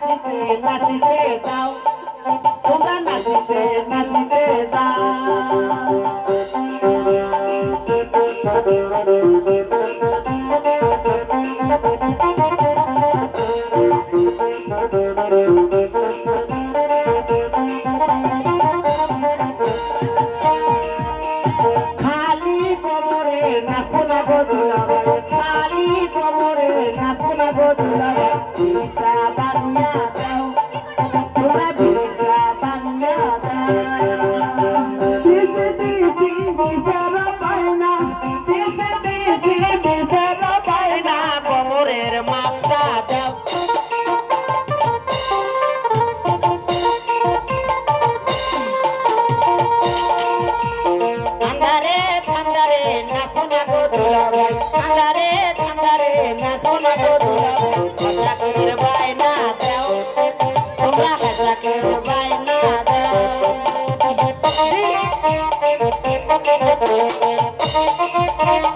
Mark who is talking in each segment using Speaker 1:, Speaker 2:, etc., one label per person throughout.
Speaker 1: নাচিতে নাচিতে যাও তোমরা নাচিতে নাচিতে যাও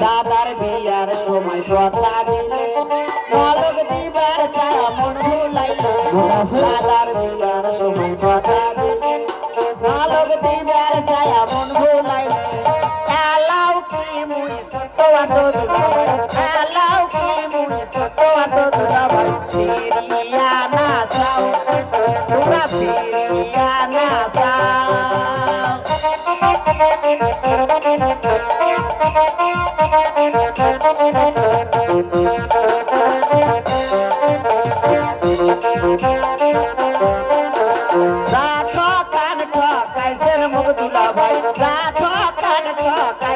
Speaker 1: দাদার বিয়ার সময় কথা দিলে মলক দিবার সারা মন ভুলাইল দাদার বিয়ার সময় কথা দিলে মলক দিবার সারা মন ভুলাইল কালাও কি মুই ছোট আছো দুলাভাই? কালাও কি মুই ছোট আছো দুলাভাই? ফিরিয়া না যাও, তোমরা ফিরিয়া না যাও।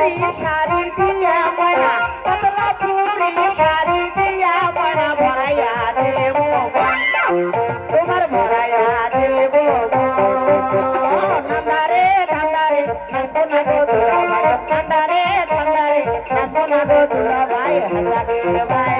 Speaker 1: পুরি শাড়ি দিয়া মায়া, পাতলা পুরি শাড়ি দিয়া মায়া, ভরাইয়া দেব তোমার ভরাইয়া দেব ঠান্ডারে ঠান্ডারে নাচবো না ভাই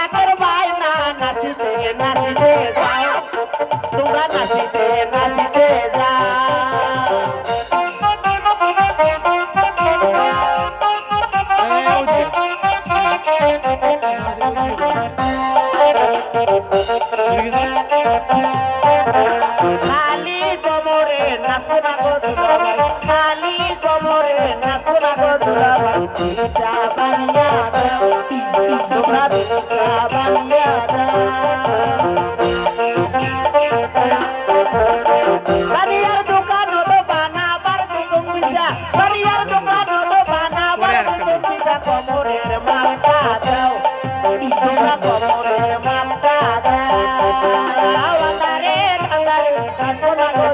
Speaker 1: খালি গোমরে নাচো না গো দুলাভাই, খালি গোমরে নাচো না গো দুলাভাই। চা বানিয়া দাও তোমরা চা বানিয়া দাও Bye.